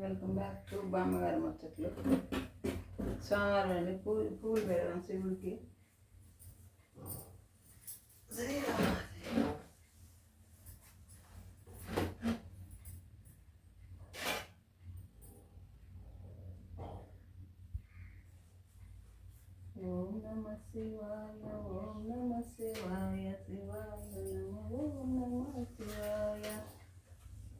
Welcome back to బామ్మగారి ముచ్చట్లు సోమవారం అండి పూలు పూలు పెడదాం శివుడికి ఓం నమ శివాయ ఓం నమ శివాయ శివాయ నమ ఓం నమ శివాయ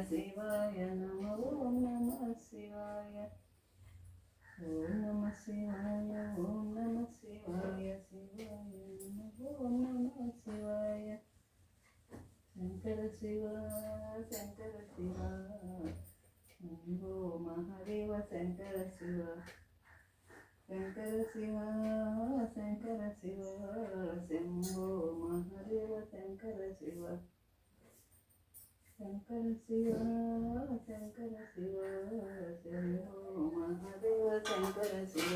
శివాయ శివాయ నమ ఓం నమ శివాయ. ఓం నమ శివాయ ఓం నమ శివాయ శివాయ నమ ఓం నమ శివాయ. శంకర శివ శంకర శివ. శంభో మహాదేవ శంకర శివ. శంకర శివ శంకర శివ. శంభో మహాదేవ శంకర శివ. శంకర శివ శంకర శివ శంభో మహాదేవ శంకర శివ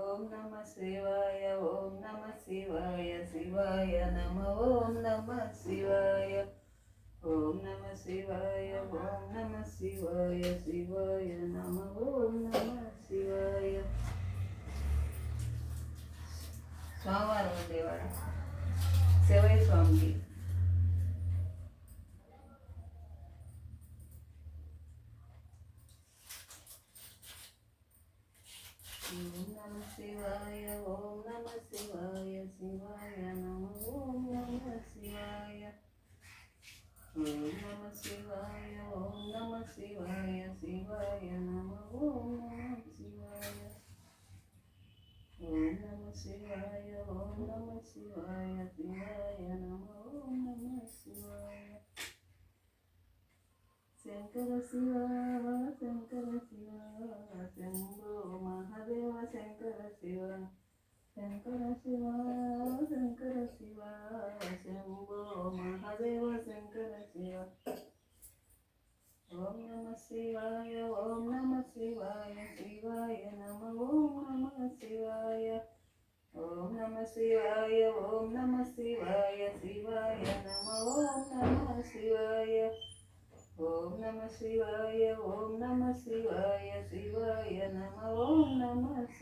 ఓం నమ శివాయ ఓం నమ శివాయ శివాయ నమ ఓం నమ శివాయ. ఓం నమ శివాయ ఓం నమ శివాయ శివాయ నమ ఓం నమ శివాయ సోమవారం ఉండేవాడు శివయ స్వామికి ఓం నమ శివాయ ఓం నమ శివాయ శివాయ నమ ఓం నమ శివాయ. ఓం నమ శివాయ ఓం నమ శివాయ శివాయ నమ ఓం నమ శివాయ. ఓం నమ శివాయ ఓం నమ శివాయ శివాయ నమ ఓం నమ శివాయ. శంకర శివ శంకర శివ శంభో శంకర శివ శంకర శివ శంకర శివ శంభో మహాదేవ శంకర శివ ఓం నమ శివాయ ఓం నమ శివాయ శివాయ నమ ఓం నమ శివాయ. ఓం నమ శివాయ ఓం నమ శివాయ శివాయ నమ ఓం నమ శివాయ. ఓం నమ శివాయ ఓం నమ శివాయ శివాయ నమ ఓం నమ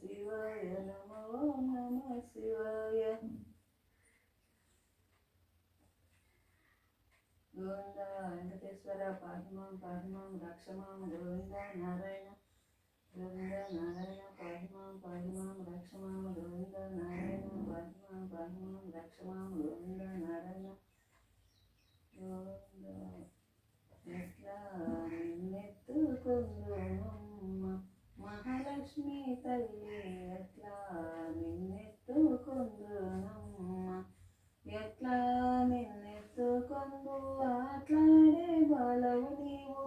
శివాయ. నమో నమ శివాయ గోవింద వెంకటేశ్వర పాహిమాం పాహిమాం రక్షమాం గోవింద నారాయణ గోవింద నారాయణ పాహిమాం పాహిమాం రక్షమాం గోవింద నారాయణ పాహిమాం పాహిమాం రక్షమాం గోవింద నారాయణ గోవింద. ఎట్లా మహాలక్ష్మి తల్లి ఎట్లా నిన్నెత్తుకుందునమ్మ? ఎట్లా నిన్నెత్తుకుందు? ఆట్లాడే బాలవు నీవు.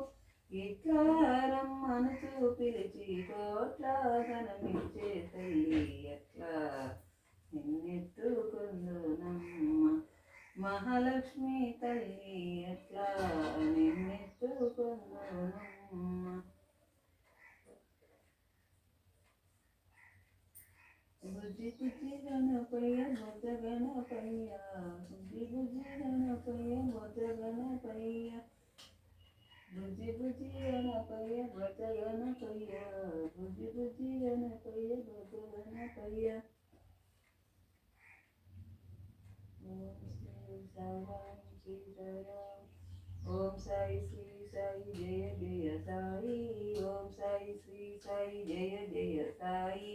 ఇట్లా రమ్మను పిలిచి కోట్ల కనమిచ్చే తల్లి? గణపయ్య బుద్ధ గణపయ్య బుజ్జి బుజ్జి గణపయ్య బుద్ధ గణపయ్య బుజ్జి బుజ్జి గణపయ్య బుద్ధ గణపయ్య బుజ్జి బుజ్జి గణపయ్య బుద్ధ గణపయ్య ఓం శ్రీ సాయి శ్రీ సాయి ఓం సాయి శ్రీ సాయి జయ జయ సాయి ఓం సాయి సాయి శ్రీ సాయి జయ జయ సాయి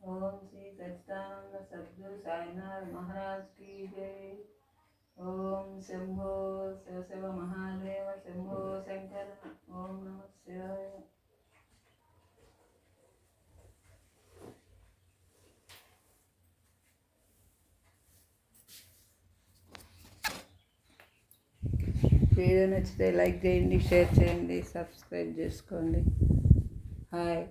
ఓం శ్రీ సచ్చిదానంద సద్గురు సాయినాథ్ మహారాజ్ కీ జై. ఓం శంభో శివ శివ మహాదేవ శంభో శంకర ఓం నమ శివాయ. వీడియో నచ్చితే లైక్ చేయండి షేర్ చేయండి సబ్స్క్రైబ్ చేసుకోండి. హాయ్.